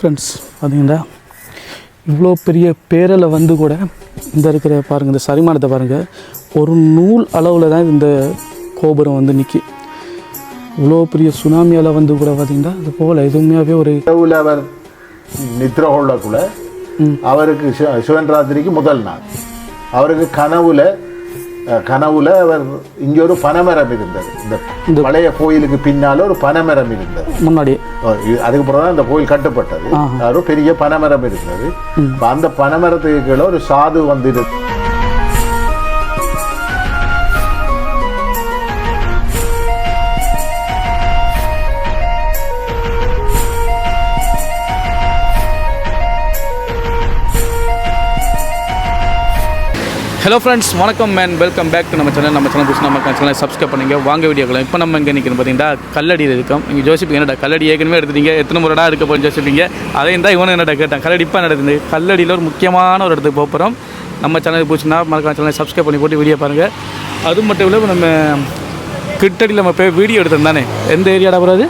Friends பார்த்தீங்களா இவ்வளோ பெரிய பேரலை வந்து கூட இந்த இருக்கிற பாருங்கள் இந்த சரிமானத்தை பாருங்கள் ஒரு நூல் அளவில் தான் இந்த கோபுரம் வந்து நிற்கி இவ்வளோ பெரிய சுனாமியால் வந்து கூட பார்த்தீங்கன்னா இது போல் எதுவுமையாகவே ஒரு இரவுல அவர் நித்ர கொள்ளக்குள்ள அவருக்கு சிவ- சிவன் ராத்திரிக்கு முதல் நாள். அவருக்கு கனவுல கனவுல அவர் இங்க ஒரு பனைமரம் இருந்தது. இந்த பழைய கோயிலுக்கு பின்னால ஒரு பனைமரம் இருந்தது. இது- அதுக்கு பிறகு தான் இந்த கோயில் கட்டப்பட்டது. ஒரு பெரிய பனைமரம் இருந்தது. அந்த பனைமரத்துக்கு கீழே ஒரு சாது வந்து ஹலோ ஃப்ரெண்ட்ஸ் வணக்கம் மேன் வெல்கம் பேக் டு நம்ம சேனல் நம்ம சேனல் புதுசு நம்ம சேனலை சப்ஸ்கிரைப் பண்ணுங்க. வாங்க வீடியோக்களை இப்போ நம்ம இங்கே நிற்கிறோம் பார்த்தீங்கன்னா கல்லடியில் இருக்கோம். இங்கே ஜோசிப்பு என்னடா? கல்லடி ஏற்கனவே எடுத்துட்டீங்க. எத்தனை முறைடா எடுக்க போகிறோம் ஜோசிப்பீங்க அதையும் தான் இவனும் என்னடா கேட்டான். கல்லடி இப்போ நடந்தது கல்லடியில் ஒரு முக்கியமான ஒரு இடத்துக்கு போக போகிறோம் நம்ம சேனலுக்கு போச்சுன்னா மறக்காம சேனலை சப்ஸ்கிரைப் பண்ணி போட்டு வீடியோ பாருங்கள் அது மட்டும் இல்லை நம்ம கிட்டடியில் நம்ம போய் வீடியோ எடுத்தோம் தானே. எந்த ஏரியாடா போகிறது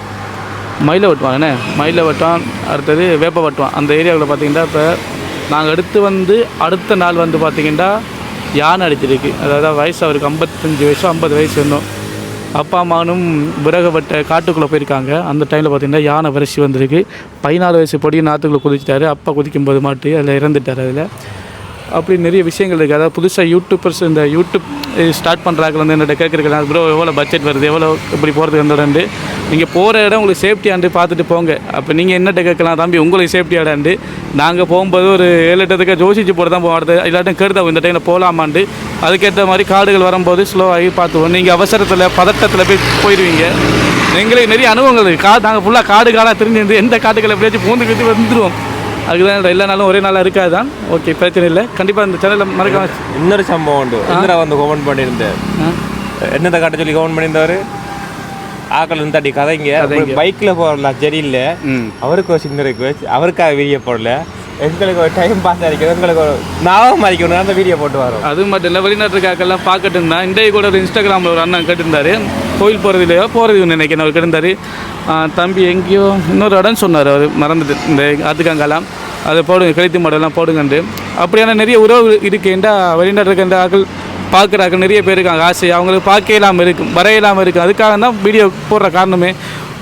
மயிலை வெட்டுவாங்கண்ணே மயிலை வெட்டுவான் அடுத்தது வேப்ப வெட்டுவான் அந்த ஏரியாவில் பார்த்தீங்கன்னா இப்போ நாங்கள் அடுத்து வந்து அடுத்த நாள் வந்து பார்த்திங்கன்னா யானை அடிச்சிருக்கு அதாவது வயசு அவருக்கு ஐம்பத்தஞ்சு வயசு ஐம்பது வயசு இருந்தோம். அப்பா அம்மானும் விறகப்பட்ட காட்டுக்குள்ளே போயிருக்காங்க. அந்த டைமில் பார்த்தீங்கன்னா யானை விரசி வந்திருக்கு. பதினாலு வயசு பொடி நாற்றுக்குள்ளே குதிச்சிட்டாரு. அப்பா குதிக்கும்போது மாட்டு அதில் இறந்துட்டார் அதில். அப்படி நிறைய விஷயங்கள் இருக்குது அதாவது புதுசாக யூடியூபர்ஸ் இந்த யூடியூப் ஸ்டார்ட் பண்ணுறாங்க வந்து என்னோட கேட்குறதுக்கு ப்ரோ எவ்வளோ பட்ஜெட் வருது? எவ்வளோ இப்படி போகிறதுக்கு வந்தோடண்டு நீங்கள் போகிற இடம் உங்களுக்கு சேஃப்டி ஆண்டு பார்த்துட்டு போங்க. அப்போ நீங்கள் என்னட்ட கேட்கலாம் தம்பி உங்களுக்கு சேஃப்டி ஆடாண்டு நாங்கள் போகும்போது ஒரு ஏழு எட்டத்துக்கு ஜோசிச்சு போட்டு தான் போவோம் அடுத்து இல்லாட்டும் கேட்டு இந்த டைமில் போகலாமாண்டு அதுக்கேற்ற மாதிரி காடுகள் வரும்போது ஸ்லோவாகி பார்த்துவோம் நீங்கள் அவசரத்தில் பதட்டத்தில் போய் போயிடுவீங்க எங்களுக்கு நிறைய அனுபவங்கள் இருக்குது கா நாங்கள் ஃபுல்லாக காடு காடாக தெரிஞ்சு எந்த காட்டுகளை எப்படியாச்சும் பூந்து கட்டி வந்துடுவோம் அதுதான் எல்லா நாளும் ஒரே நாளாக இருக்காது தான் ஓகே பிரச்சனை இல்லை. கண்டிப்பாக இந்த சேனலில் மறக்காம இன்னொரு சம்பவம் உண்டு. இந்திரா வந்து கமெண்ட் பண்ணியிருந்தேன் என்னத்தை காட்ட சொல்லி கமெண்ட் பண்ணியிருந்தவர் ஆக்கள் இருந்தாட்டி கதைங்க. பைக்கில் போடலாம் சரியில்லை அவருக்கு ஒரு சின்ன ரிக்வெஸ்ட் அவருக்காக வீடியோ போடல. எங்களுக்கு ஒரு டைம் பாஸ் அடிக்கணும். எங்களுக்கு ஒரு ஞாபகம் அந்த வீடியோ போட்டு வரோம். அது மட்டும் இல்லை வெளிநாட்டுக்காக்கெல்லாம் பார்க்கட்டும் தான் இன்றைய கூட ஒரு இன்ஸ்டாகிராமில் ஒரு அண்ணன் கேட்டிருந்தாரு. கோயில் போகிறது இல்லையோ போகிறது நினைக்கிறேன் அவர் கேட்டிருந்தாரு. தம்பி எங்கேயோ இன்னொரு இடம் சொன்னார் அவர். மறந்துட்டு இந்த ஆத்துக்காங்கலாம். அதை போடுங்க கழித்து மாடெல்லாம் போடுங்கன்ட்டு அப்படியான நிறைய உறவு இருக்குண்டா வெளிநாட்டு இருக்கின்ற ஆக்கள் பார்க்குறாங்க நிறைய பேர் இருக்காங்க. ஆசை அவங்களுக்கு பார்க்க இல்லாமல் இருக்கும் வர இல்லாமல் இருக்கும். அதுக்காக தான் வீடியோ போடுற காரணமே.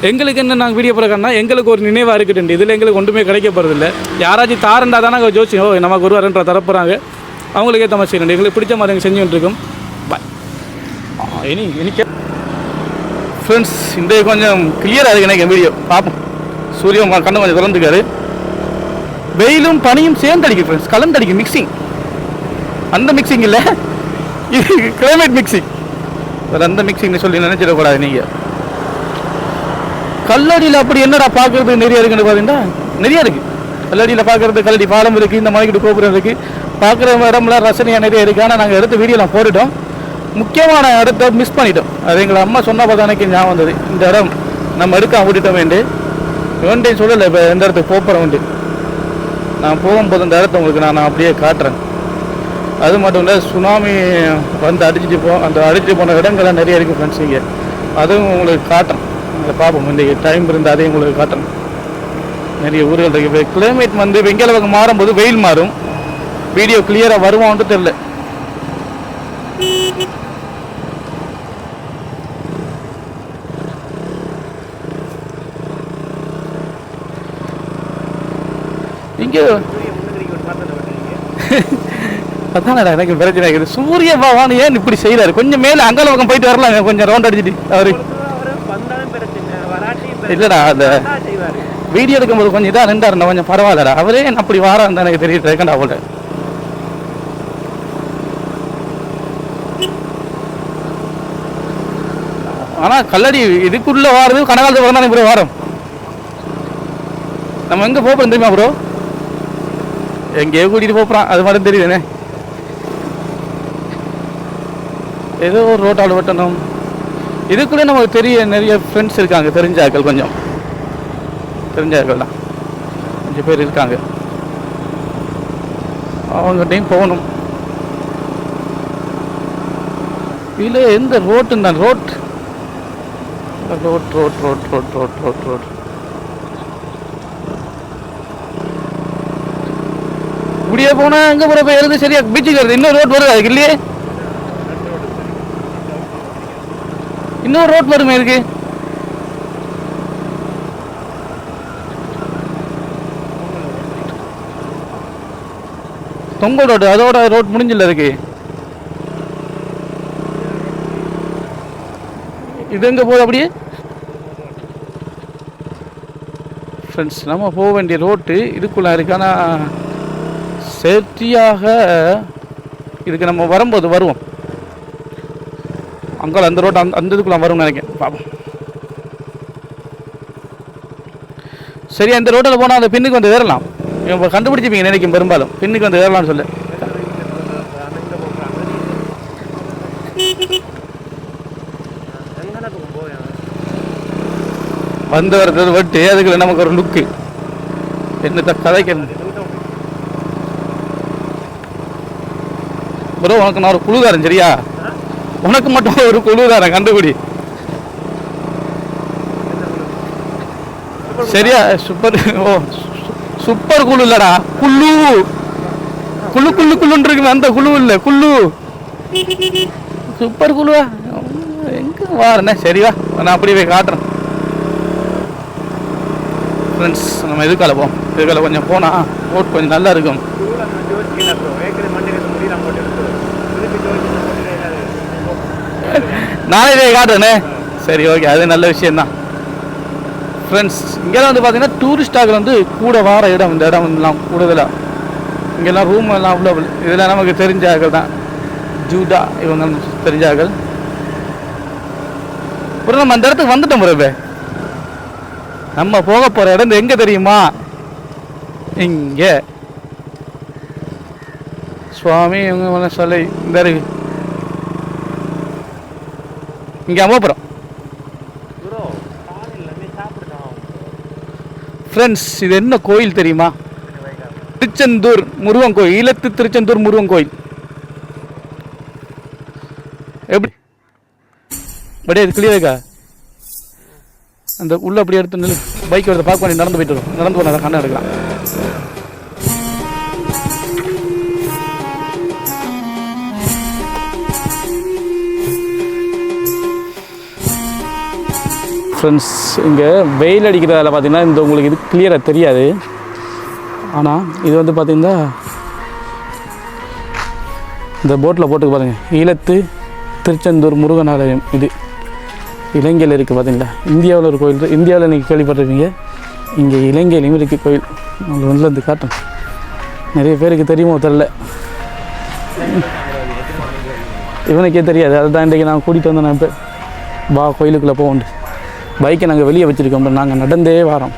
எங்களுக்கு என்ன நாங்கள் வீடியோ போடுறோம்னா எங்களுக்கு ஒரு நினைவாக இருக்கட்டும் இதில் எங்களுக்கு ஒன்றுமே கிடைக்க போகிறதில்ல யாராச்சும் தாரண்டா தானே நாங்கள் ஜோசி ஓ நமக்கு ஒரு வரன்ற தரப்போகிறாங்க அவங்களுக்கு ஏற்ற மாதிரி செய்யணும் எங்களுக்கு பிடிச்ச மாதிரி செஞ்சு இருக்கோம் பாய் இனி இனி ஃப்ரெண்ட்ஸ் இந்த கொஞ்சம் கிளியராக இருக்கு எனக்கு வீடியோ பார்ப்போம் சூரியன் கண்ணு கொஞ்சம் திறந்துக்காரு வெயிலும் பனியும் சேர்ந்து அடிக்கும் ஃப்ரெண்ட்ஸ் கலந்து அடிக்கும் மிக்சிங் அந்த மிக்சிங் இல்லை. இது கிளைமேட் மிக்சிங் வேறு அந்த மிக்சிங்னு சொல்லி நினச்சிடக்கூடாது நீங்கள் கல்லடியில் அப்படி என்னடா பார்க்கறது? நிறைய இருக்குன்னு பார்த்தீங்கன்னா நிறைய இருக்குது கல்லடியில் பார்க்கறது கல்லடி பாலம் இருக்குது இந்த மாதிரி கோபுரம் இருக்குது பார்க்குற இடம்லாம் ரசனையாக நிறைய இருக்குது ஆனால் நாங்கள் எடுத்து வீடியோலாம் போட்டுட்டோம். முக்கியமான இடத்த மிஸ் பண்ணிட்டோம். அது எங்களை அம்மா சொன்ன பார்த்தா எனக்கு ஞாபகம் வந்தது. இந்த இடம் நம்ம எடுக்க விட்டுட்டோம் வேண்டு வேண்டையும் சொல்லலை இப்போ எந்த இடத்துக்கு போகிறோம் உண்டு நான் போகும்போது அந்த இடத்த உங்களுக்கு நான் அப்படியே காட்டுறேன். அது மட்டும் இல்லை சுனாமி வந்து அடிச்சுட்டு போ அந்த அடிச்சிட்டு போன இடங்கள்லாம் நிறைய இருக்குது ஃப்ரெண்ட்ஸ் இங்கே. அதுவும் உங்களுக்கு காட்டுறேன். அதை பார்ப்போம் இந்த டைம் இருந்தால் அதையும் உங்களுக்கு காட்டுறேன். நிறைய ஊர்கள் இருக்குது இப்போ கிளைமேட் வந்து வெங்கல பக்கம் மாறும்போது வெயில் மாறும். வீடியோ கிளியராக வருவான்ட்டு தெரில இங்கே. அதானடா எனக்கு பிரச்சனை இருக்குது சூரிய பகவான் ஏன் இப்படி செய்யறாரு கொஞ்சம் மேலே அங்கால பக்கம் போயிட்டு வரலாம். கொஞ்சம் ரவுண்ட் அடிச்சுட்டு. அவரு. இல்லடா அந்த வீடியோ எடுக்கும்போது கொஞ்சம் இதாக இருந்தா கொஞ்சம் பரவாயில்லடா. அவரே என்ன அப்படி இருந்தா எனக்கு தெரியுது. இருக்கேன்டா அவள ஆனால் கல்லடி இதுக்குள்ளே வாரது கனகாலத்து பக்கம் தானே ப்ரோ வாரம்? நம்ம எங்கே போகிறோம் தெரியுமா ப்ரோ? எங்கேயோ கூட்டிகிட்டு போகிறான் அது மட்டும் தெரியுதுண்ணே ஏதோ ஒரு ரோட்டால் வெட்டணும் இதுக்குள்ளே நமக்கு தெரிய நிறைய ஃப்ரெண்ட்ஸ் இருக்காங்க. தெரிஞ்ச ஆட்கள் கொஞ்சம். தெரிஞ்ச ஆட்கள் தான். கொஞ்சம் பேர் இருக்காங்க. அவங்ககிட்டையும் போகணும். இதில் எந்த ரோட்டு தான். Road road road road road road road road இப்படியே போனா எங்க போற போய் எழுது சரியா பீச்சுக்கு வருது. இன்னொரு ரோட் வருது அதுக்கு இல்லையே? இன்னொரு ரோட் வருமே இருக்கு தொங்க ரோடு அதோட ரோட் முடிஞ்சில்ல இருக்கு இது எங்க போகுது அப்படியே? ஃப்ரெண்ட்ஸ் நம்ம போக வேண்டிய ரோட்டு இதுக்குள்ள இருக்கு. ஆனால் சேஃப்டியாக இதுக்கு நம்ம வரும்போது வருவோம். அங்கே அந்த ரோட் அந்த அந்த இதுக்குள்ள வரும்னு நினைக்கிறேன். பாபம் சரி அந்த ரோட்டில் போனால் அந்த பின்னுக்கு வந்து ஏறலாம். இப்போ கண்டுபிடிச்சிப்பீங்க நினைக்கும் பெரும்பாலும். பின்னுக்கு வந்து ஏறலாம்னு சொல்லு. வந்து வரது வெட்டு. அதுக்குள்ள நமக்கு ஒரு லுக்கு என்னத்தை கதைக்கிறது? ப்ரோ உனக்கு நான் ஒரு குழுதாரன் சரியா? உனக்கு மட்டும் ஒரு குழுதாரன் கண்டுபிடி. சரியா? சூப்பர் ஓ சூப்பர் குழு இல்லடா. குள்ளு குள்ளு குள்ளு குள்ளுன்னு இருக்குமே அந்த குழு இல்லை குள்ளு சூப்பர் குழுவா? எங்க வாரண்ணே சரியா நான் அப்படியே போய் காட்டுறேன். ஃப்ரெண்ட்ஸ் நம்ம எதுக்கால போவோம்? எதுக்கால கொஞ்சம் போனால் ரோட் கொஞ்சம் நல்லா இருக்கும். நானே இதை சரி ஓகே அது நல்ல விஷயம்தான். ஃப்ரெண்ட்ஸ் இங்கெல்லாம் வந்து பார்த்தீங்கன்னா டூரிஸ்டாக வந்து கூட வார இடம் இந்த இடம் வந்துலாம் கூடுதலாக இங்கெல்லாம் ரூம் எல்லாம் அவ்வளோ இதெல்லாம் நமக்கு தெரிஞ்சார்கள் தான். ஜூடா இவங்க நமக்கு தெரிஞ்சார்கள் அப்புறம் நம்ம அந்த இடத்துக்கு வந்துட்டோம் பிரபே. நம்ம போக போகிற இடம் எங்கே தெரியுமா? இங்கே. சுவாமி இவங்க மேல இந்த இருக்கு. இங்கே அம்மாபுரம் ஃப்ரெண்ட்ஸ் இது என்ன கோயில் தெரியுமா? திருச்செந்தூர் முருகன் கோயில் ஈழத்து திருச்செந்தூர் முருகன் கோயில். எப்படி? அப்படியே இது கிளியர் இருக்கா? அந்த உள்ள அப்படியே எடுத்து பைக் எடுத்து பார்க்க பண்ணி நடந்து போயிட்டு வரும். நடந்து போனால் கண்ணை எடுக்கலாம். ஃப்ரெண்ட்ஸ் இங்கே வெயில் அடிக்கிறதால பார்த்தீங்கன்னா இந்த உங்களுக்கு இது கிளியராக தெரியாது. ஆனால் இது வந்து பார்த்திங்கன்னா இந்த போட்டில் போட்டு பாருங்கள் ஈழத்து திருச்செந்தூர் முருகன் ஆலயம் இது. இலங்கையில் இருக்குது பார்த்தீங்களா இந்தியாவில் ஒரு கோயில் இந்தியாவில் நீங்கள் கேள்விப்பட்டிருக்கீங்க இங்கே இலங்கையிலையும் இருக்குது கோயில். உங்களுக்கு வந்து வந்து காட்டும். நிறைய பேருக்கு தெரியுமோ தெரில இவனுக்கே தெரியாது. அதுதான் இன்றைக்கி நான் கூட்டிகிட்டு வந்தேன் நான் இப்போ. வா கோயிலுக்குள்ளே போகண்டு பைக்கை நாங்கள் வெளியே வச்சுருக்கோம் நாங்கள் நடந்தே வரோம்.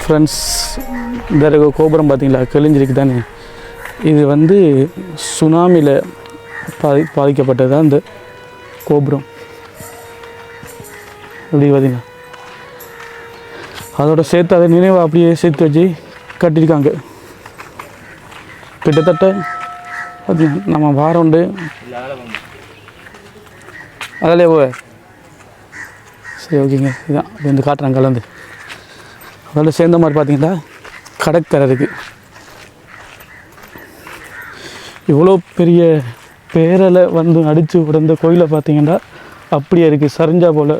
ஃப்ரெண்ட்ஸ் இந்த கோபுரம் பார்த்தீங்களா கிழிஞ்சிருக்கு தானே? இது வந்து சுனாமியில் பாதி பாதிக்கப்பட்டது தான் இந்த கோபுரம். அப்படி பார்த்தீங்கன்னா அதோட சேர்த்து அதை நினைவை அப்படியே சேர்த்து வச்சு கட்டியிருக்காங்க. கிட்டத்தட்ட அது நம்ம வாரம் உண்டு. அதிலே போவ சரி ஓகேங்க. இதுதான் அப்படி வந்து காட்டுறேன் கலந்து. அதில் சேர்ந்த மாதிரி பார்த்தீங்கன்னா கடற்கரை இருக்குது இவ்வளோ பெரிய பேரலை வந்து அடித்து உடந்த கோயிலை பார்த்தீங்கன்னா அப்படியே இருக்குது சரிஞ்சா போல்.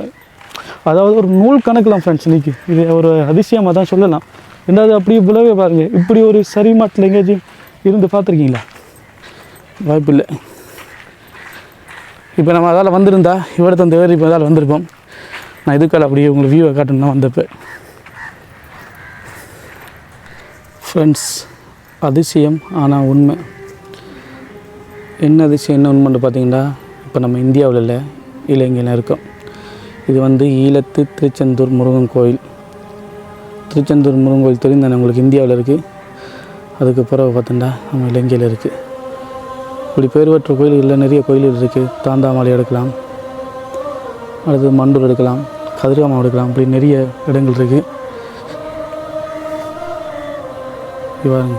அதாவது ஒரு நூல் கணக்கெலாம் ஃப்ரெண்ட்ஸ் இன்றைக்கி இது ஒரு அதிசயமாக தான் சொல்லலாம். ரெண்டாவது அப்படியே புலவே பாருங்கள் இப்படி ஒரு சரிமாட்டில் எங்கேயாச்சும் இருந்து பார்த்துருக்கீங்களா? வாய்ப்பில்லை. இப்போ நம்ம அதால் வந்திருந்தா இவரை தந்த வேறு இப்போ அதால் வந்திருப்போம். நான் இதுக்கால் அப்படியே உங்களுக்கு வியூவை காட்டணும்னா வந்தப்போ. ஃப்ரெண்ட்ஸ் அதிசயம் ஆனால் உண்மை. என்ன அதிசயம் என்ன உண்மைன்னு பார்த்தீங்கன்னா இப்போ நம்ம இந்தியாவில் இல்லை இலங்கையில் இருக்கோம். இது வந்து ஈழத்து திருச்செந்தூர் முருகன் கோயில். திருச்செந்தூர் முருகன் கோயில் தெரியும் தானே உங்களுக்கு? இந்தியாவில் இருக்குது அதுக்கு பிறகு பார்த்தோன்னா நம்ம இலங்கையில் இருக்குது இப்படி பெற்ற கோயில்களில் நிறைய கோயில்கள் இருக்குது தாந்தாமலை எடுக்கலாம். அல்லது மண்டூர் எடுக்கலாம் கதிராமம் எடுக்கலாம். இப்படி நிறைய இடங்கள் இருக்குது இவாருங்க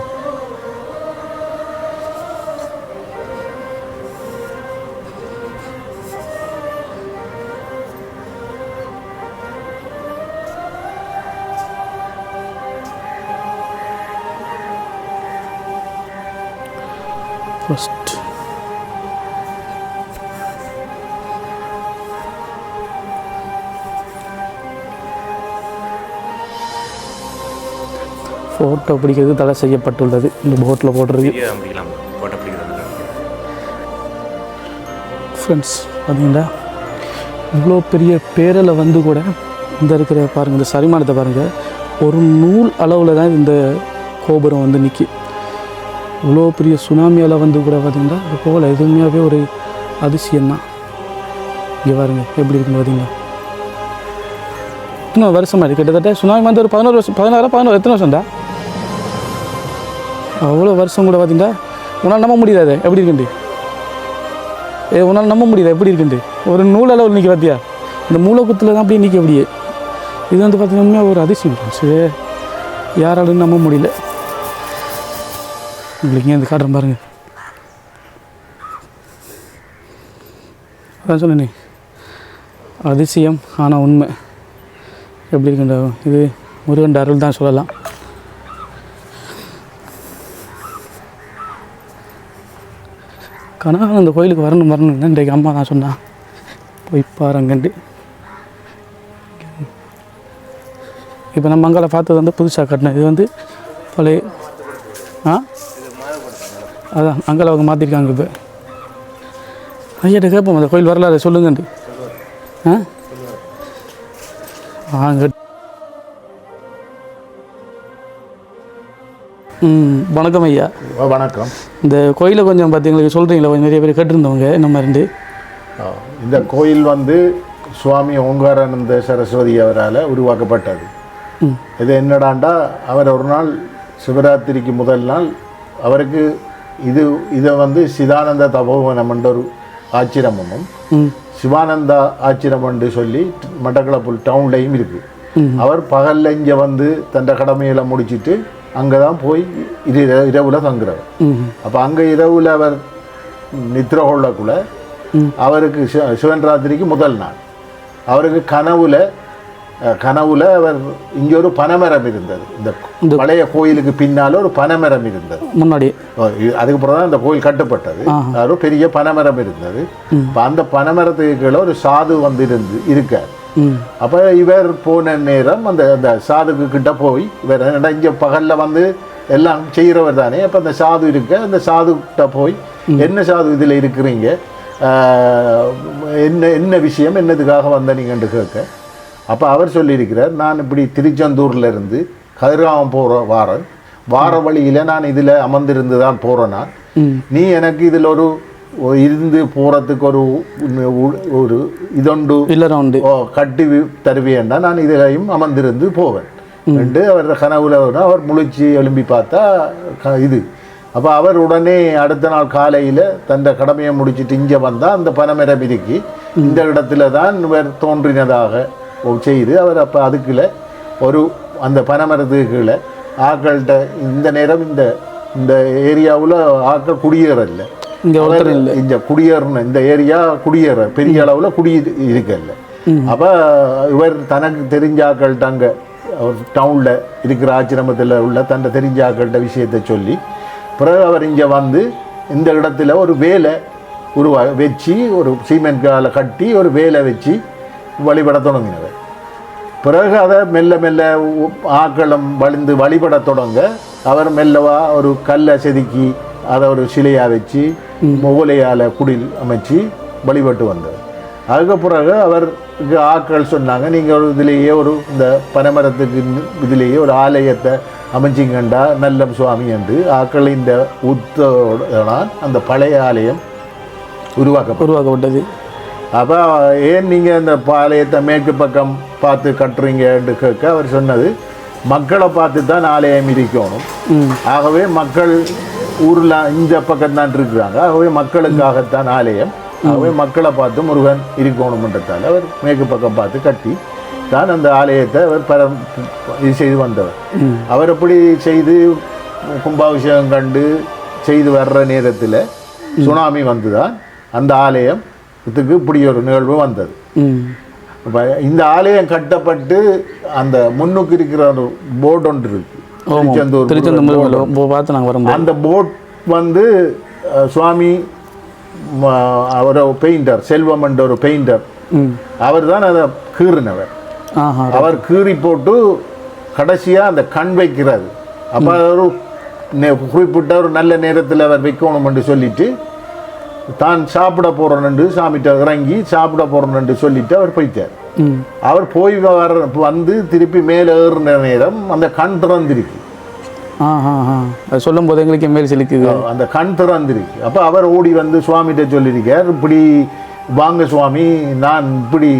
first. ஃபோட்டோ பிடிக்கிறது தடை செய்யப்பட்டுள்ளது. இந்த போட்டில் போடுறது. ஃப்ரெண்ட்ஸ் பார்த்தீங்களா இவ்வளோ பெரிய பேரலை வந்து கூட இந்த இருக்கிற பாருங்கள் இந்த சரிமானத்தை பாருங்கள் ஒரு நூல் அளவில் தான் இந்த கோபுரம் வந்து நிற்கி இவ்வளோ பெரிய சுனாமி அலை வந்து கூட பார்த்தீங்கன்னா இது போல் எதுவுமையாகவே ஒரு அதிசயம் தான். இங்கே பாருங்க எப்படி இருக்குன்னு பார்த்தீங்களா எத்தனை வருஷமா இருக்குது கிட்டத்தட்ட சுனாமி வந்து ஒரு பதினோரு வருஷம் பதினாறு பதினோரு எத்தனை வருஷம்டா? அவ்வளோ வருஷம் கூட பார்த்தீங்கன்னா உன்னால் நம்ப முடியாது எப்படி இருக்குண்டு ஏ உன்னால் நம்ப முடியாது எப்படி இருக்குண்டு ஒரு நூலளவு நிற்க பார்த்தியா இந்த மூலக்குத்தில் தான் அப்படியே நிற்க அப்படியே. இது வந்து பார்த்தீங்கன்னா ஒரு அதிசயம் friends. யாராலும் நம்ப முடியல. உங்களுக்கு இங்கே காட்டுறேன் பாருங்க. அதான் சொன்னேனே. அதிசயம் ஆனால் உண்மை. எப்படி இருக்குண்டா? இது முருகன் அருள் தான் சொல்லலாம். கனகாலம் அந்த கோயிலுக்கு வரணும் வரணும் இன்றைக்கு அம்மா தான் சொன்னான் போய் பாருங்கண்டு இப்போ நம்ம அங்கால பார்த்தது வந்து புதுசாக கட்டினேன் இது வந்து பழைய ஆ? அதான் அங்கால அவங்க மாற்றிருக்காங்க இப்போ. ஐயாட்ட கேட்போம் அந்த கோயில் வரலாறு சொல்லுங்கண்டு ஆ? வாங்க ம் வணக்கம் ஐயா. வணக்கம். இந்த கோயிலை கொஞ்சம் பார்த்தீங்களுக்கு சொல்கிறீங்களா கொஞ்சம் நிறைய பேர் கேட்டிருந்தவங்க நம்ம ரெண்டு ஆ, இந்த கோயில் வந்து சுவாமி ஓங்காரானந்த சரஸ்வதி அவரால் உருவாக்கப்பட்டது. இது என்னடாண்டா அவர் ஒரு நாள் சிவராத்திரிக்கு முதல் நாள் அவருக்கு இது இதை வந்து சிதானந்த தபோவனம் என்ற ஒரு ஆச்சிரமமும் சிவானந்தா ஆச்சிரமம்னு சொல்லி மட்டக்களப்பு டவுன்லையும் இருக்கு. அவர் பகல்ல இங்கே வந்து தன் கடமைகளை முடிச்சிட்டு அங்கே தான் போய் இது இரவுல தங்குறவர். அப்போ அங்கே இரவுல அவர் நித்திர கொள்ளக்குள்ள அவருக்கு சிவ- சிவன் ராத்திரிக்கு முதல் நாள். அவருக்கு கனவுல கனவுல அவர் இங்கே ஒரு பனைமரம் இருந்தது. இந்த பழைய கோயிலுக்கு பின்னால ஒரு பனைமரம் இருந்தது. முன்னாடி. அதுக்கப்புறம் தான் இந்த கோயில் கட்டப்பட்டது. ஒரு பெரிய பனைமரம் இருந்தது. அந்த பனைமரத்துக்கு கீழே ஒரு சாது வந்து இருந்து இருக்கார். அப்ப இவர் போன நேரம் அந்த அந்த சாதுக்கு கிட்ட போய் இவர் இங்க பகல்ல வந்து எல்லாம் செய்கிறவர் தானே? அப்ப அந்த சாது இருக்க அந்த சாது கிட்ட போய் என்ன சாது இதுல இருக்கிறீங்க? என்ன என்ன விஷயம்? என்னதுக்காக வந்த நீங்கன்னு கேட்க. அப்ப அவர் சொல்லியிருக்கிறார் நான் இப்படி திருச்செந்தூர்ல இருந்து கதிர்காமம் போற வாரன். வார வழியில நான் இதுல அமர்ந்திருந்து தான் போறேன்? நான் நீ எனக்கு இதில் ஒரு இருந்து போகிறதுக்கு ஒரு ஒரு இதொண்டு ஓ, கட்டி தருவியேன்னா நான் இதிலையும் அமர்ந்திருந்து போவேன். என்று அவர் கனவுல. அவர் முழிச்சு எழும்பி பார்த்தா க- இது. அப்போ அவர் உடனே அடுத்த நாள் காலையில் தந்த கடமையை முடிச்சிட்டு இங்கே வந்தால் அந்த பனமரம் இருக்கி இந்த இடத்துல தான் இவர் தோன்றினதாக செய்து அவர் அப்போ அதுக்குள்ள ஒரு அந்த பனைமரத்துக்கு கீழே ஆக்கள்கிட்ட இந்த நேரம் இந்த இந்த ஏரியாவில் ஆக்கள் குடியேறல இங்கே ஒருத்தர் இல்லை. இந்த குடியேறணும் இந்த ஏரியா குடியேற பெரிய அளவுல குடி இருக்கல அப்ப இவர் தனக்கு தெரிஞ்ச ஆக்கள்கிட்ட டவுன்ல இருக்கிற ஆச்சிரமத்தில் உள்ள தன்னை தெரிஞ்ச ஆக்கள்கிட்ட விஷயத்தை சொல்லி பிறகு அவர் இங்க வந்து இந்த இடத்துல ஒரு வேலை உருவா வச்சு ஒரு சீமெண்ட் கால கட்டி ஒரு வேலை வச்சு வழிபட தொடங்கினவர். பிறகு அதை மெல்ல மெல்ல ஆக்களம் வழிந்து வழிபட தொடங்க அவர் மெல்லவா ஒரு கல்லை செதுக்கி அதை ஒரு சிலையாக வச்சு முகலையால் குடில் அமைச்சு வழிபட்டு வந்தார். அதுக்கு பிறகு அவருக்கு ஆக்கள் சொன்னாங்க நீங்கள் ஒரு இதிலேயே ஒரு இந்த பனைமரத்துக்கு இதிலேயே ஒரு ஆலயத்தை அமைச்சிங்கண்டா நல்லம் சுவாமி என்று ஆக்கள் இந்த உத்தோடான் அந்த பழைய ஆலயம் உருவாக்கப்பட்டது. உருவாக்கப்பட்டது. அப்போ ஏன் நீங்கள் இந்த பாளையத்தை மேற்கு பக்கம் பார்த்து கட்டுறீங்கன்னு கேட்க அவர் சொன்னது மக்களை பார்த்து தான் ஆலயம் இருக்கணும். ஆகவே மக்கள் ஊரில் இந்த பக்கம் தான் இருக்கிறாங்க. ஆகவே மக்களுக்காகத்தான் ஆலயம். ஆகவே மக்களை பார்த்து முருகன் இருக்கணும்ன்றதால அவர் மேற்கு பக்கம் பார்த்து கட்டி தான் அந்த ஆலயத்தை அவர் பரம் இது செய்து வந்தவர். அவர் அப்படி செய்து கும்பாபிஷேகம் கண்டு செய்து வர்ற நேரத்தில் சுனாமி வந்துதான் அந்த ஆலயம் இதுக்கு இப்படி ஒரு நிகழ்வு வந்தது. இந்த ஆலயம் கட்டப்பட்டு அந்த முன்னுக்கு இருக்கிற ஒரு போர்டு ஒன்று இருக்கு. திருச்செந்தூர் திருச்செந்தூர் பார்த்து நாங்கள் வரும்போது. அந்த போட் வந்து சுவாமி ஒரு பெயிண்டர் செல்வம் என்ற ஒரு பெயிண்டர் அவர் தான் அதை கீறினவர். அவர் கீறி போட்டு கடைசியாக அந்த கண் வைக்கிறது அப்போ ஒரு குறிப்பிட்ட ஒரு நல்ல நேரத்தில் அவர் வைக்கணும் என்று சொல்லிட்டு தான் சாப்பிட போகிறோன்னு சாமிகிட்ட இறங்கி சாப்பிட போகிறோன்னு சொல்லிட்டு அவர் போயிட்டார். அவர் போய் வர வந்து திருப்பி மேலே ஏறின நேரம் அந்த கண் திறந்திருக்கு. சொல்லும் போது எங்களுக்கு மேல் செலுக்குது. அந்த கண் திறந்திருக்கு. அப்போ அவர் ஓடி வந்து சுவாமிகிட்ட சொல்லியிருக்கார் இப்படி வாங்க சுவாமி நான் இப்படி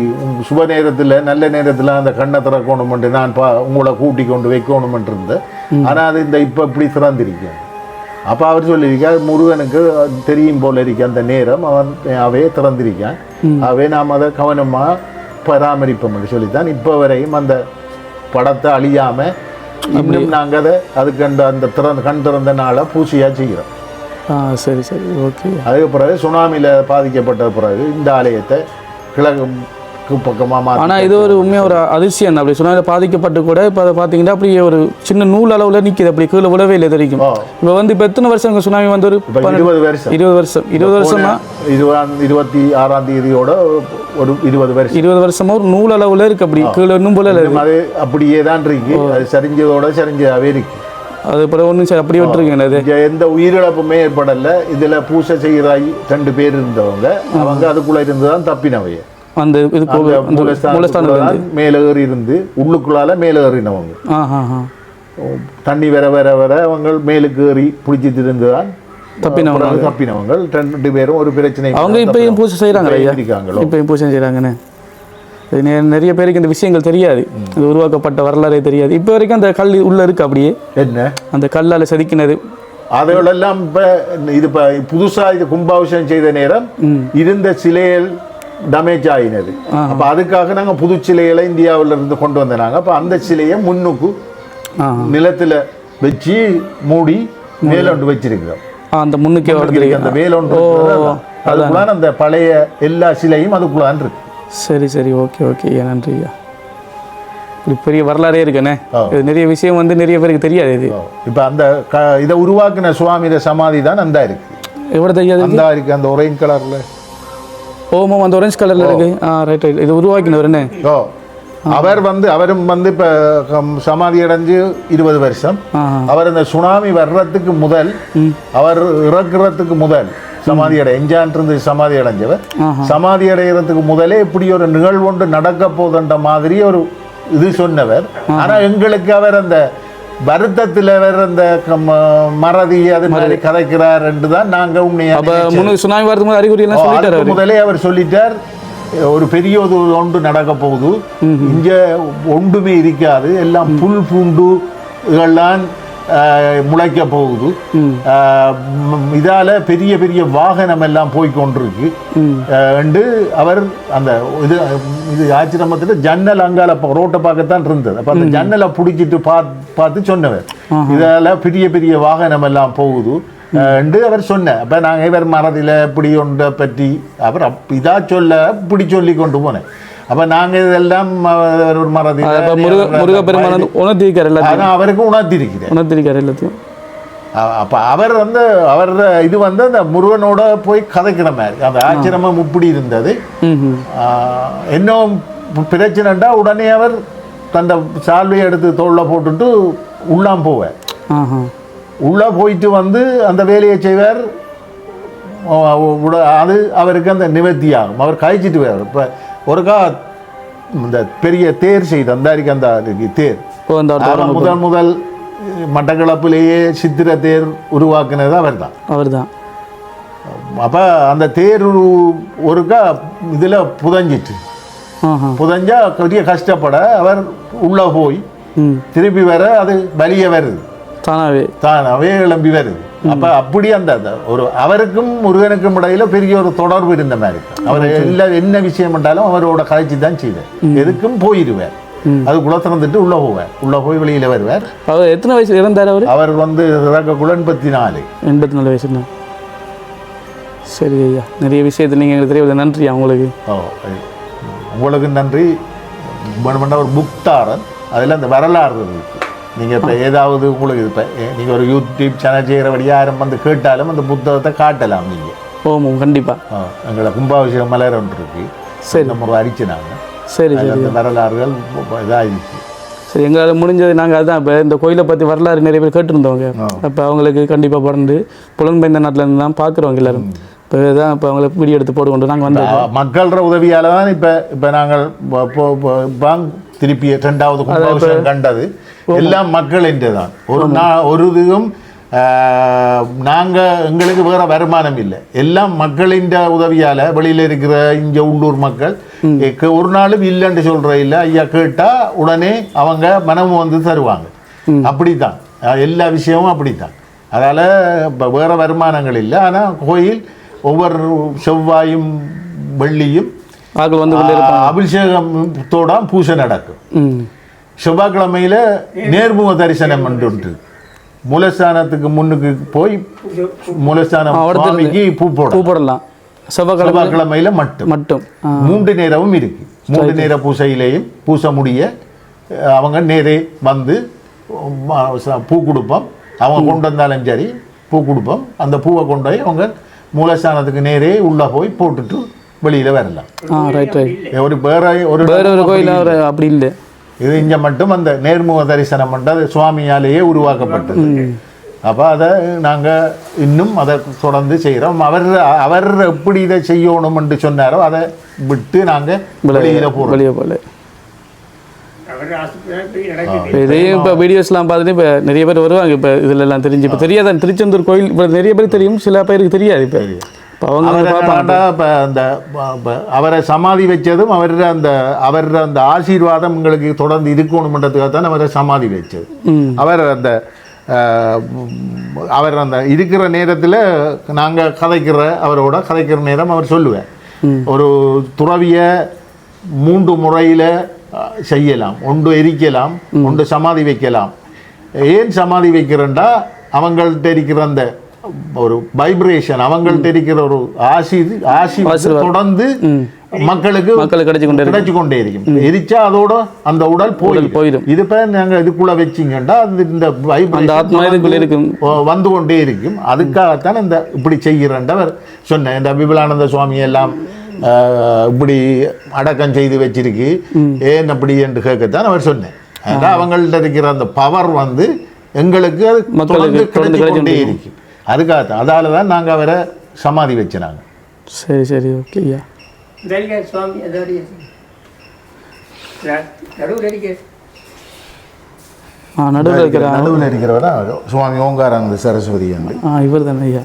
சுப நேரத்தில் நல்ல நேரத்தில் அந்த கண்ணை திறக்கணுமென்று நான் பா உங்களை கூட்டி கொண்டு வைக்கணுமென்று இருந்தேன் ஆனால் அது இந்த இப்போ இப்படி திறந்திருக்கேன் அப்போ அவர் சொல்லியிருக்கார் முருகனுக்கு தெரியும் போல இருக்கு அந்த நேரம் அவன் அவையே திறந்திருக்கான். அவே நாம் அதை கவனமாக பராமரிப்போம்னு சொல்லித்தான் இப்போ வரையும் அந்த படத்தை அழியாமல் இன்னும் நாங்கள் அதை அதுக்கு அந்த அந்த திறந்த கண் திறந்த நாளை பூசியாக செய்கிறோம். ஆ சரி சரி ஓகே. அதுக்கு பிறகு சுனாமியில் பாதிக்கப்பட்ட பிறகு இந்த ஆலயத்தை கிழக்கு பக்கமாக ஆனால் இது ஒரு உண்மையாக ஒரு அதிர்ச்சியம் அப்படி சொன்னால் பாதிக்கப்பட்டு கூட இப்போ அதை பார்த்தீங்கன்னா அப்படியே ஒரு சின்ன நூல் அளவில் நிற்கிது அப்படி கீழே விழவே இல்லை ஓ. இப்போ வந்து இப்போ எத்தனை வருஷம் இங்கே சுனாமி வந்து ஒரு இருபது வருஷம். இருபது வருஷம். இருபது வருஷமா? இருபத்தி ஆறாம் தேதியோட ஒரு இருபது வருஷம். இருபது வருஷமா ஒரு நூல் அளவில் இருக்கு. அப்படி கீழே இன்னும் போல அது அப்படியே தான் இருக்கு. அது சரிஞ்சதோட சரிஞ்சதாகவே இருக்கு. அது பிறகு ஒன்றும் சரி அப்படியே விட்டுருக்கேன் எந்த உயிரிழப்புமே ஏற்படல. இதுல பூசை செய்கிறாய் ரெண்டு பேர் இருந்தவங்க. அவங்க அதுக்குள்ள இருந்து தான் தப்பினவைய. அந்த இது அந்த அந்த மூலஸ்தானத்துல மூலஸ்தானத்துல தான் மேலே ஏறி இருந்து உள்ளுக்குள்ளால மேலே ஆ தண்ணி வர வர வர அவங்க மேலுக்கு ஏறி பிடிச்சிட்டு இருந்துதான் தப்பினவங்க. தப்பினவங்க ரெண்டு பேரும் ஒரு பிரச்சனை அவங்க இப்பயும் பூஜை செய்கிறாங்க இருக்காங்களோ? இப்பயும் பூஜை செய்கிறாங்கண்ணே நிறைய பேருக்கு இந்த விஷயங்கள் தெரியாது. இது உருவாக்கப்பட்ட வரலாறே தெரியாது. இப்போ வரைக்கும் அந்த கல் உள்ள இருக்கு அப்படியே. என்ன? அந்த கல்லால் செதுக்கினது. அதோடெல்லாம் இப்ப இது இப்ப புதுசா இது கும்பாபிஷேகம் செய்த நேரம் இருந்த சிலைகள் டேமேஜ் ஆகினது அப்ப அதுக்காக நாங்க புது சிலைகளை இந்தியாவுல இருந்து கொண்டு வந்தாங்க அப்ப அந்த சிலையை முன்னுக்கு நிலத்துல வச்சு மூடி மேலொண்டு வச்சிருக்கிறோம். அந்த முன்னுக்கே வருது அந்த மேலொன்று அதுக்குள்ள அந்த பழைய எல்லா சிலையும் அதுக்குள்ள இருக்கு. சரி சரி. Okay okay. ஐயா நன்றி ஐயா. இப்படி பெரிய வரலாறே இருக்குண்ணே இது நிறைய விஷயம் வந்து நிறைய பேருக்கு தெரியாது இது. இப்ப அந்த க- இதை உருவாக்கின சுவாமியிட சமாதி தான் அந்த இருக்கு. எவ்வளோ தெரியாது அந்த இருக்கு அந்த ஒரேஞ்ச் கலர்ல ஓமம் அந்த orange கலர்ல இருக்கு. ஆ ரைட் ரைட் இது உருவாக்கினவர் என்ன? ஓ. அவர் வந்து அவரும் வந்து இப்ப சமாதி அடைஞ்சு இருபது வருஷம். அவர் இந்த சுனாமி வர்றதுக்கு முதல் அவர் இறக்குறதுக்கு முதல் சமாதி அடை எஞ்சான்றது சமாதி அடைஞ்சவர். சமாதி அடைகிறதுக்கு முதலே இப்படி ஒரு நிகழ்வு ஒன்று நடக்க போதுன்ற மாதிரி ஒரு இது சொன்னவர். ஆனா எங்களுக்கு அவர் அந்த வருத்தத்தில் கம்- மறதி அது மாதிரி கதைக்கிறார் என்று தான் நாங்க உண்மையா அப்போ முன்னு சுனாமி வரதுக்கு முதல் அறிகுறி எல்லாம் சொல்லிட்டாரு முதலே அவர் சொல்லிட்டார் ஒரு பெரிய ஒரு ஒன்று நடக்க போகுது. இங்க ஒன்றுமே இருக்காது. எல்லாம் புல் பூண்டு இதெல்லாம் முளைக்க போகுது. இதால பெரிய பெரிய வாகனம் எல்லாம் போய் கொண்டிருக்கு. என்று அவர் அந்த இது இது ஆச்சிரமத்தில் ஜன்னல் அங்கால ரோட்டை பார்க்கத்தான் இருந்தது. அப்ப அந்த ஜன்னலை பிடிச்சிட்டு பார்த்து பார்த்து சொன்னவர். இதால பெரிய பெரிய வாகனம் எல்லாம் போகுது. என்று அவர் சொன்னார். அப்ப நாங்க இவர் மறதில இப்படி ஒன்றை பற்றி அவர் இதா சொல்ல இப்படி சொல்லி கொண்டு போனேன். அப்ப நாங்க இதெல்லாம் ஒரு அப்போ முருக முருகப்பெருமான் உணர்த்திருக்காரு எல்லாத்தையும் ஆனா அவருக்கு உணர்த்திருக்கிறேன் உணர்த்திருக்காரு எல்லாத்தையும் அப்ப அவர் வந்து அவர் இது வந்து அந்த முருகனோட போய் கதைக்கிற மாதிரி அந்த ஆச்சிரமம் இப்படி இருந்தது இன்னும் பிரச்சனைண்டா உடனே அவர் தந்த சால்வையை எடுத்து தோளில் போட்டுட்டு உள்ளாம் போவார் உள்ளே போயிட்டு வந்து அந்த வேலையை செய்வார் அது அவருக்கு அந்த நிவர்த்தி ஆகும் அவர் காய்ச்சிட்டு வருவார் இப்போ ஒருக்கா இந்த பெரிய தேர் செய்த அந்த அந்த தேர். முதல் முதல் மட்டக்களப்பிலேயே சித்திர தேர் உருவாக்குனது அவர் தான் அவர் தான் அப்போ அந்த தேர் ஒரு- ஒருக்கா இதில் புதஞ்சிட்டு. புதஞ்சா பெரிய கஷ்டப்பட அவர் உள்ளே போய் திருப்பி வர அது வலிய வருது. தானாவே. தானாவே கிளம்பி வருது. அப்ப அப்படி அந்த ஒரு அவருக்கும் முருகனுக்கும் இடையில பெரிய ஒரு தொடர்பு இருந்த மாதிரி. அவர் எல்லா என்ன விஷயம் பண்ணாலும் அவரோட கதைச்சு தான் செய்வார். எதுக்கும் போயிடுவார் அதுக்குள்ள திறந்துட்டு உள்ள போவார். உள்ள போய் வெளியில வருவார். அவர் எத்தனை வயசு இறந்தார் அவர்? அவர் வந்து இறக்கக்குள்ள எண்பத்தி நாலு எண்பத்தி நாலு வயசுண்ணா சரி ஐயா நிறைய விஷயத்தை நீங்கள் எங்களுக்கு தெரியவில்லை. நன்றி உங்களுக்கு? ஓ அது. உங்களுக்கு நன்றி. ஒரு புக் தாரன் அதில் அந்த வரலாறு இருக்கு. நீங்கள் இப்போ ஏதாவது உங்களுக்கு இப்போ நீங்கள் ஒரு யூடியூப் சேனல் செய்கிறபடி யாரும் வந்து கேட்டாலும் அந்த புத்தகத்தை காட்டலாம் நீங்கள் ஓமம் கண்டிப்பாக எங்களை கும்பாபிஷேகம் மலர் ஒன்று சரி. இந்த முறை அடிச்சினாங்க சரி அந்த வரலாறுகள் இதாகிடுச்சு சரி எங்களால் முடிஞ்சது நாங்கள் அதுதான் இப்போ இந்த கோயிலை பற்றி வரலாறு நிறைய பேர் கேட்டிருந்தவங்க. அப்போ அவங்களுக்கு கண்டிப்பாக பிறந்து புலன்பெயர்ந்த நாட்டில் இருந்து தான் பார்க்குறவங்க எல்லாரும். இப்போ இதுதான் இப்போ அவங்களுக்கு வீடியோ எடுத்து போடுவோம் நாங்கள் வந்து மக்களோட உதவியால தான் இப்போ இப்போ நாங்கள் திருப்பி ரெண்டாவது கண்டது. எல்லாம் மக்களின் தான் ஒரு நா ஒரு இதுவும் நாங்கள் எங்களுக்கு வேற வருமானம் இல்லை. எல்லாம் மக்களின் உதவியால வெளியில இருக்கிற இங்க உள்ளூர் மக்கள் ஒரு நாளும் இல்லைன்னு சொல்ற இல்லை ஐயா கேட்டா உடனே அவங்க மனம் வந்து தருவாங்க. அப்படித்தான். அஹ் எல்லா விஷயமும் அப்படித்தான். அதால இப்ப வேற வருமானங்கள் இல்லை. ஆனா கோயில் ஒவ்வொரு செவ்வாயும் வெள்ளியும் அபிஷேகத்தோட பூஜை நடக்கும். செவ்வாய்க்கிழமையில நேர்முக தரிசனம் உண்டு மூலஸ்தானத்துக்கு முன்னுக்கு போய் மூலஸ்தானம் சுவாமிக்கு பூ பூ போடும் போடலாம். செவ்வாய்க்கிழமை செவ்வாய்க்கிழமையில மட்டும். மட்டும். மூன்று நேரமும் இருக்கு. மூன்று நேர பூசையிலேயும் பூச முடிய அவங்க நேரே வந்து பூ கொடுப்போம். அவங்க கொண்டு வந்தாலும் சரி பூ கொடுப்போம். அந்த பூவை கொண்டு போய் அவங்க மூலஸ்தானத்துக்கு நேரே உள்ள போய் போட்டுட்டு வெளியில வரலாம். ஆ ரைட் ரைட் ஒரு வேற ஒரு வேற ஒரு கோயில் ஒரு அப்படி இல்லை. இது இங்க மட்டும் அந்த நேர்முக தரிசனம் மட்டும் அது சுவாமியாலேயே உருவாக்கப்பட்டது அப்ப அதை நாங்க இன்னும் அதை தொடர்ந்து செய்கிறோம் அவர் அவர் எப்படி இதை செய்யணும் என்று சொன்னாரோ அதை விட்டு நாங்க வெளியில போறோம். வெளியே போகல நடக்குது இப்போ இதையும் இப்போ வீடியோஸ்லாம் பார்த்துட்டு இப்போ நிறைய பேர் வருவாங்க. இப்போ இதில் எல்லாம் தெரிஞ்சு. இப்போ தெரியாத திருச்செந்தூர் கோயில் இப்போ நிறைய பேர் தெரியும். சில பேருக்கு தெரியாது இப்போ. இப்போ அந்த அவரை சமாதி வச்சதும் அவர் அந்த அவர் அந்த ஆசீர்வாதம் எங்களுக்கு தொடர்ந்து இருக்கணும்ன்றதுக்காக தான் அவரை சமாதி வச்சது. அவர் அந்த அவர் அந்த இருக்கிற நேரத்தில் நாங்கள் கதைக்கிற அவரோட கதைக்கிற நேரம் அவர் சொல்லுவேன் ஒரு துறவிய மூன்று முறையில் செய்யலாம். ஒன்று எரிக்கலாம் ஒன்று சமாதி வைக்கலாம். ஏன் சமாதி வைக்கிறேன்டா? அவங்கள்ட்ட இருக்கிற அந்த ஒரு வைப்ரேஷன் அவங்கள்ட்ட இருக்கிற ஒரு ஆசி ஆசி தொடர்ந்து மக்களுக்கு மக்களுக்கு கிடைச்சு கொண்டே கிடைச்சு கொண்டே இருக்கும். எரிச்சா அதோட அந்த உடல் போயிடும். போயிடும். இது இப்ப நாங்க இதுக்குள்ள வச்சீங்கன்னா அது இந்த ஓ, வந்து கொண்டே இருக்கும். அதுக்காகத்தான் இந்த இப்படி செய்கிறேன்டவர் சொன்னேன். இந்த விபுலானந்த சுவாமி எல்லாம் இப்படி அடக்கம் செய்து வச்சிருக்கு. ஏன் அப்படி என்று கேட்கத்தான் அவர் சொன்னேன். அவங்கள்ட்ட இருக்கிற அந்த பவர் வந்து எங்களுக்கு அது மக்களுக்கு கிடைச்சு கொண்டே இருக்கும். அதுக்காகத்தான். அதால தான் நாங்க அவரை சமாதி வச்சினாங்க. சரி சரி ஓகே ஐயா. சுவாமி நடுவில் இருக்கிற நடுவில் இருக்கிறவர சுவாமி ஓங்காரானந்த சரஸ்வதி ஆ இவர் தானே ஐயா?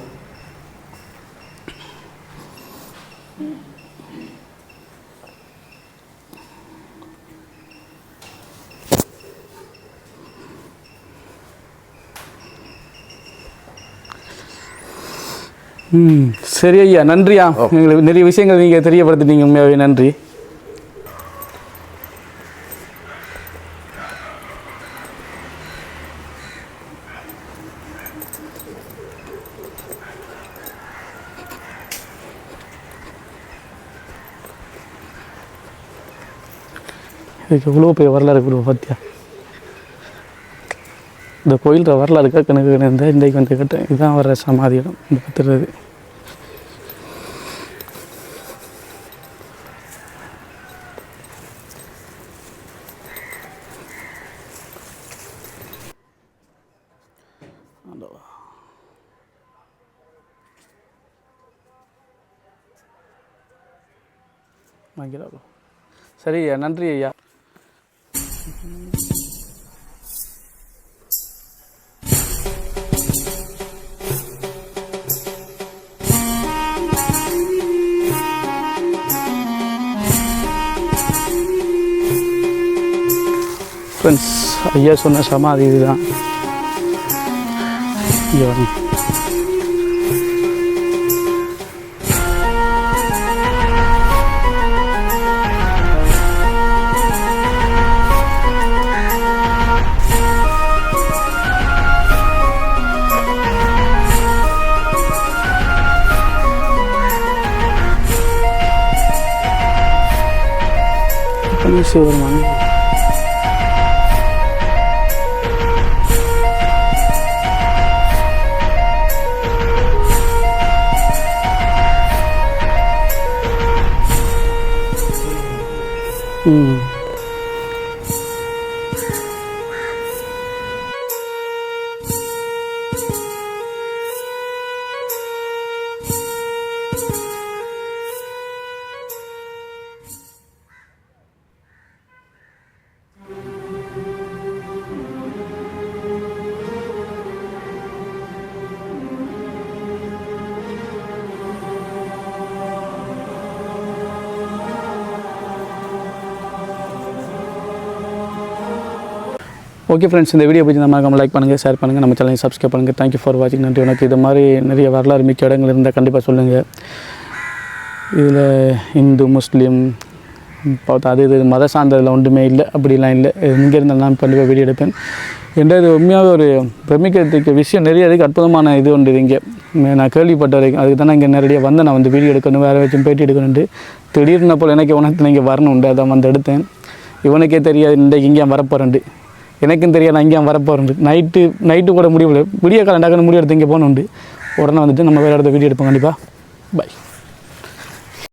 ம் சரி ஐயா நன்றியா எங்களுக்கு நிறைய விஷயங்கள் நீங்கள் தெரியப்படுத்தினீங்க உண்மையாகவே நன்றி. இதுக்கு இவ்வளோ பெரிய வரலாறு கொடுப்போம் பார்த்தியா இந்த கோயிலில் வரலாறு கணக்கு இருந்த இன்றைக்கு வந்து கட்டேன். இதுதான் வர சமாதி இடம் இந்த பத்துறது வாங்கிறாரோ சரி ஐயா நன்றி ஐயா. ஃப்ரெண்ட்ஸ் ஐயா சொன்ன சமாதி இதுதான் இங்கே வரணும் ம் ஓகே ஃப்ரெண்ட்ஸ் இந்த வீடியோ பற்றி நம்ம லைக் பண்ணுங்கள் ஷேர் பண்ணுங்கள் நம்ம சேனலை சப்ஸ்கிரைப் பண்ணுங்கள் தேங்க்யூ ஃபார் வாட்சிங் நன்றி உனக்கு இது மாதிரி நிறைய வரலாறு மிக்க இடங்கள் இருந்தால் கண்டிப்பாக சொல்லுங்கள் இதில் இந்து முஸ்லீம் பார்த்தா அது இது மத சார்ந்ததில் ஒன்றுமே இல்லை அப்படிலாம் இல்லை. எங்கே இருந்தாலும் நான் கண்டிப்பாக வீடியோ எடுப்பேன். ரெண்டாவது உண்மையாக ஒரு பிரமிக்கிறதுக்கு விஷயம் நிறைய இதுக்கு அற்புதமான இது உண்டு இது இங்கே. நான் கேள்விப்பட்ட வரைக்கும் அதுக்கு தான் இங்கே நேரடியாக வந்தேன். நான் வந்து வீடியோ எடுக்கணும் வேறு வச்சும் பேட்டி எடுக்கணுன்ட்டு திடீர்னு போல் எனக்கு உனக்கு இங்கே வரணும் உண்டு அதான் வந்து எடுத்தேன். இவனுக்கே தெரியாது இன்றைக்கு இங்கே வரப்போகிறேன்ட்டு எனக்கும் தெரியாது நான் இங்கே வரப்போறேன் நைட்டு நைட்டு கூட முடியல விடிய காலம் டக்குன்னு முடிவு எடுத்து இங்கே போகணுண்டு உடனே வந்துட்டு நம்ம வேறு இடத்த வீடியோ எடுப்போம் கண்டிப்பாக பை